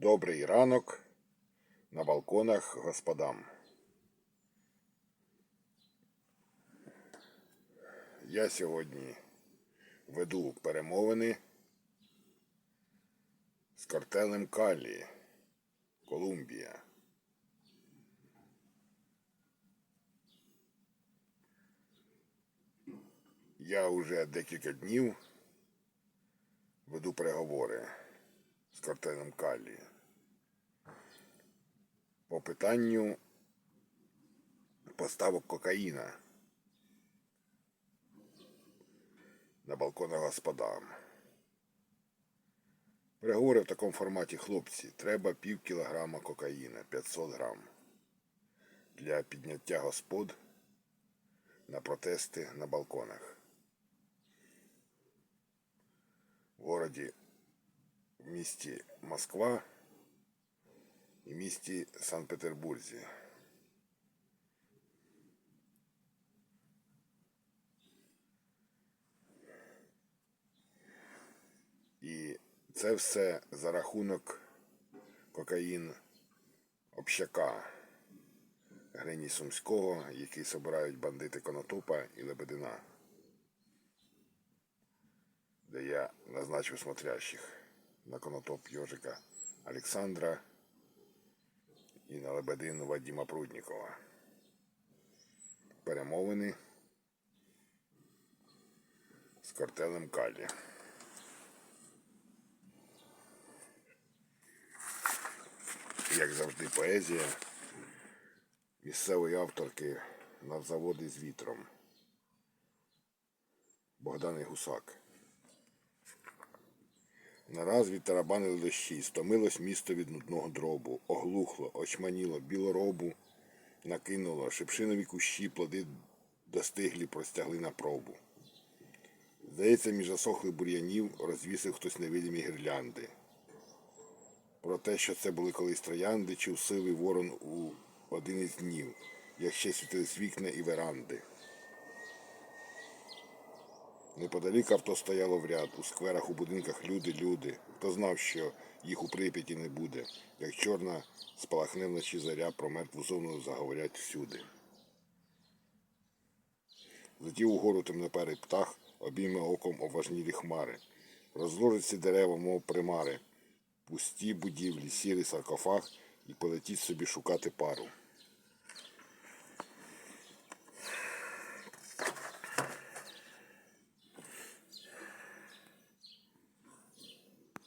Добрий ранок на балконах господам. Я сьогодні веду перемовини з картелем Калі, Колумбія. Я вже декілька днів веду переговори з картелем Калі по питанню поставок кокаїна на балконах господам. Переговори в такому форматі, хлопці, треба пів кілограма кокаїна, 500 грам для підняття господ на протести на балконах. В городі в місті Москва і місті Санкт-Петербурзі. І це все за рахунок кокаїн общака Грині Сумського, який собирають бандити Конотопа і Лебедина, де я назначив смотрящих на Конотоп Йожика Олександра і на Лебедину Вадима Пруднікова. Перемовини з картелем Калі. Як завжди, поезія місцевої авторки на заводи з вітром. Богдан Гусак. Нараз відтарабанили дощі, стомилось місто від нудного дробу, оглухло, очманіло, білоробу накинуло, шипшинові кущі плоди достиглі, простягли на пробу. Здається, між засохлих бур'янів розвісив хтось невидимі гірлянди. Про те, що це були колись троянди, чув сивий ворон у один із днів, як ще світились вікна і веранди. Неподалік авто стояло в ряд, у скверах, у будинках люди, люди. Хто знав, що їх у Прип'яті не буде, як чорна спалахне вночі заря, про мертву зону заговорять всюди. Летів угору темноперий птах, обійме оком оважнілі хмари. Розложить ці дерева, мов примари, пусті будівлі, сірий саркофаг і полетіть собі шукати пару.